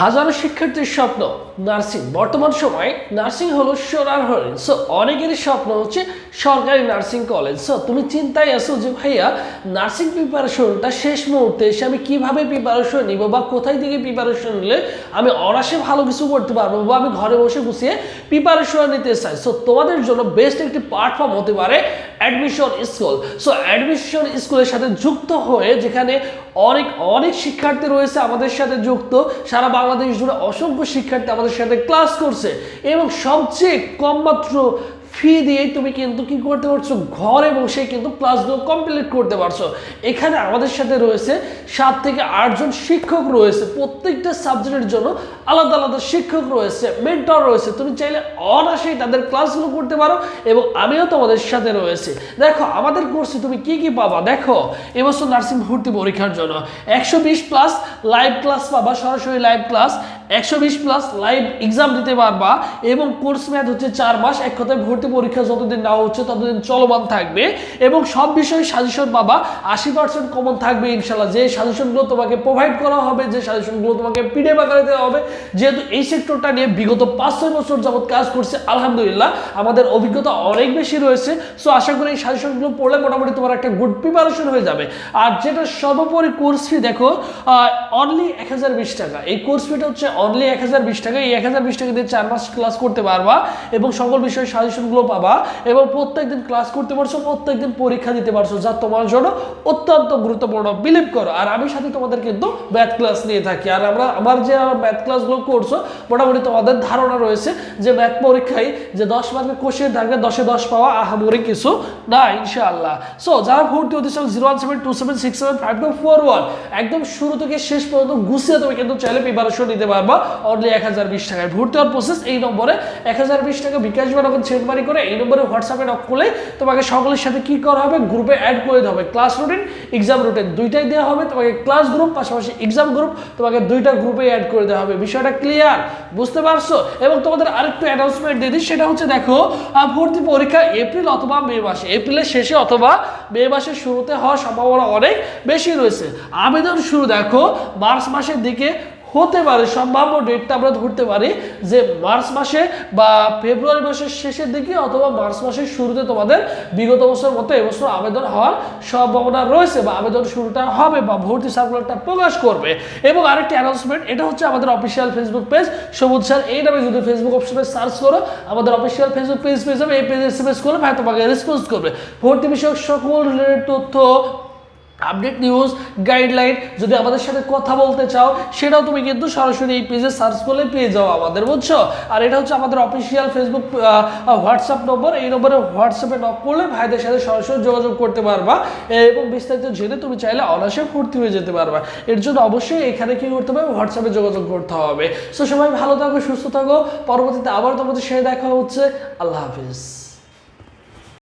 হাজারো শিক্ষার্থীর স্বপ্ন নার্সিং। বর্তমান সময়ে নার্সিং হলো সোনার হরিণ। সো অনেকেরই স্বপ্ন হচ্ছে সরকারি নার্সিং কলেজ। সো তুমি চিন্তায় আছো যে, ভাইয়া, নার্সিং প্রিপারেশনটা শেষ মুহূর্তে এসে আমি কীভাবে প্রিপারেশন নিব বা কোথায় থেকে প্রিপারেশন নিলে আমি অনাসে ভালো কিছু করতে পারব বা আমি ঘরে বসে বসিয়ে প্রিপারেশন নিতে চাই? সো তোমাদের জন্য বেস্ট একটি প্ল্যাটফর্ম হতে পারে অ্যাডমিশন স্কুল সো অ্যাডমিশন স্কুলের সাথে যুক্ত হয়ে যেখানে অনেক অনেক শিক্ষার্থী রয়েছে আমাদের সাথে যুক্ত। সারা বাংলাদেশ জুড়ে অসংখ্য শিক্ষার্থী আমাদের সাথে ক্লাস করছে। এবং সবচেয়ে কম মাত্র ফি দিয়ে তুমি কিন্তু কি করতে পারছ? ঘরে বসে কিন্তু ক্লাসগুলো কমপ্লিট করতে পারছ। এখানে আমাদের সাথে রয়েছে সাত থেকে আটজন শিক্ষক রয়েছে। প্রত্যেকটা সাবজেক্টের জন্য আলাদা আলাদা শিক্ষক রয়েছে মেন্টর রয়েছে। তুমি চাইলে অনাসেই তাদের ক্লাসগুলো করতে পারো এবং আমিও তোমাদের সাথে রয়েছে। দেখো, আমাদের কোর্সে তুমি কি কি পাবা? দেখো এবছর নার্সিং ভর্তি পরীক্ষার জন্য। একশো বিশ প্লাস লাইভ ক্লাস পাবা, সরাসরি লাইভ ক্লাস একশো বিশ প্লাস লাইভ এক্সাম দিতে পারবা এবং কোর্স মেয়াদ হচ্ছে চার মাস। এক কথায় ভর্তি পরীক্ষা যতদিন না হচ্ছে ততদিন চলমান থাকবে এবং সব বিষয়ে সাজেশন পাবা। আশি পার্সেন্ট কমন থাকবে ইনশাল্লাহ যে সাজেশনগুলো তোমাকে প্রোভাইড করা হবে, যে সাজেশনগুলো তোমাকে পিডিএফ আকারে দেওয়া হবে, যেহেতু এই সেক্টরটা নিয়ে বিগত পাঁচ ছয় বছর যাবৎ কাজ করছে, আলহামদুলিল্লাহ, আমাদের অভিজ্ঞতা অনেক বেশি রয়েছে। সো আশা করি এই সাজেশনগুলো পড়লে মোটামুটি তোমার একটা গুড প্রিপারেশন হয়ে যাবে। আর যেটা সর্বোপরি কোর্স ফি দেখো অনলি এক হাজার বিশ টাকা। এই কোর্স ফিটা হচ্ছে অনলি এক হাজার বিশ টাকা, এই এক হাজার বিশ টাকা দিয়ে চার মাস ক্লাস করতে পারবা এবং সকল বিষয়ে সাজেশনগুলো পাবা এবং প্রত্যেকদিন ক্লাস করতে পারছ, প্রত্যেকদিন পরীক্ষা দিতে পারছ, যা তোমার জন্য অত্যন্ত গুরুত্বপূর্ণ। বিলিভ করো, আর আমি সাথে তোমাদের কিন্তু ম্যাথ ক্লাস নিয়ে থাকি। আর আমরা, আমার যে ম্যাথ ক্লাসগুলো করছ, মোটামুটি তোমাদের ধারণা রয়েছে যে ম্যাথ পরীক্ষায় যে দশ মার্কের কোশ্চেন থাকবে, দশে দশ পাওয়া আহামরি কিছু না, ইনশাআল্লাহ। সো যারা ভর্তি হতে চাও zero one seven two seven six seven five two four one একদম শুরু থেকে শেষ পর্যন্ত গুছিয়ে তুমি কিন্তু চাইলে প্রিপারেশন নিতে পারবা। অনলি এক হাজার বিশ টাকায়। ভর্তি হওয়ার প্রসেস এই নম্বরে এক হাজার বিশ টাকা বিকাশ বা নগদ সেন্ডমারি করে এই নম্বরে হোয়াটসঅ্যাপে নক করলে তোমাকে সকলের সাথে কি করা হবে? গ্রুপে অ্যাড করে দেওয়া হবে। ক্লাস রুটিন এক্সাম রুটিন দুইটাই দেওয়া হবে। তোমাকে ক্লাস গ্রুপ পাশাপাশি এক্সাম গ্রুপ তোমাকে দুইটা গ্রুপে অ্যাড করে দেওয়া হবে। বিষয়টা ক্লিয়ার বুঝতে পারছ? এবং তোমাদের আরেকটু অ্যানাউন্সমেন্ট দিয়ে দিই, সেটা হচ্ছে দেখো ভর্তি পরীক্ষা এপ্রিল অথবা মে মাসে। এপ্রিলের শেষে অথবা মে মাসের শুরুতে হওয়ার সম্ভাবনা অনেক বেশি রয়েছে। আবেদন শুরু দেখো, মার্চ মাসের দিকে হতে পারে, সম্ভাব্য ডেটটা আমরা ধরতে পারি যে মার্চ মাসে বা ফেব্রুয়ারি মাসের শেষের দিকে অথবা মার্চ মাসের শুরুতে তোমাদের বিগত বছর মতো এবছর আবেদন হওয়ার সম্ভাবনা রয়েছে বা আবেদন শুরুটা হবে বা ভর্তি সার্কুলারটা প্রকাশ করবে। এবং আরেকটি অ্যানাউন্সমেন্ট এটা হচ্ছে আমাদের official Facebook page Sabuj sir, এই নামে যদি ফেসবুক অপশনে সার্চ করো, আমাদের অফিসিয়াল ফেসবুক পেজ পেয়ে যাবে। এই পেজে এস এম এস করলে ভাই তোমাকে রেসপন্স করবে। ভর্তি বিষয়ক সকল রিলেটেড তথ্য আপডেট নিউজ, গাইডলাইন, যদি আমাদের সাথে কথা বলতে চাও, সেটাও তুমি কিন্তু সরাসরি এই পেজে সার্চ করলে পেয়ে যাও আমাদের, বুঝছ? আর এটা হচ্ছে আমাদের অফিসিয়াল ফেসবুক হোয়াটসঅ্যাপ নম্বর এই নম্বরে হোয়াটসঅ্যাপে নক করলে ভাইদের সাথে সরাসরি যোগাযোগ করতে পারবা। এবং বিস্তারিত জেনে তুমি চাইলে অনায়াসে ভর্তি হয়ে যেতে পারবা। এর জন্য অবশ্যই এখানে কি করতে হবে? হোয়াটসঅ্যাপে যোগাযোগ করতে হবে। সো সবাই ভালো থাকো, সুস্থ থাকো। পরবর্তীতে আবার তোমাদের সাথে দেখা হচ্ছে। আল্লাহ হাফিজ।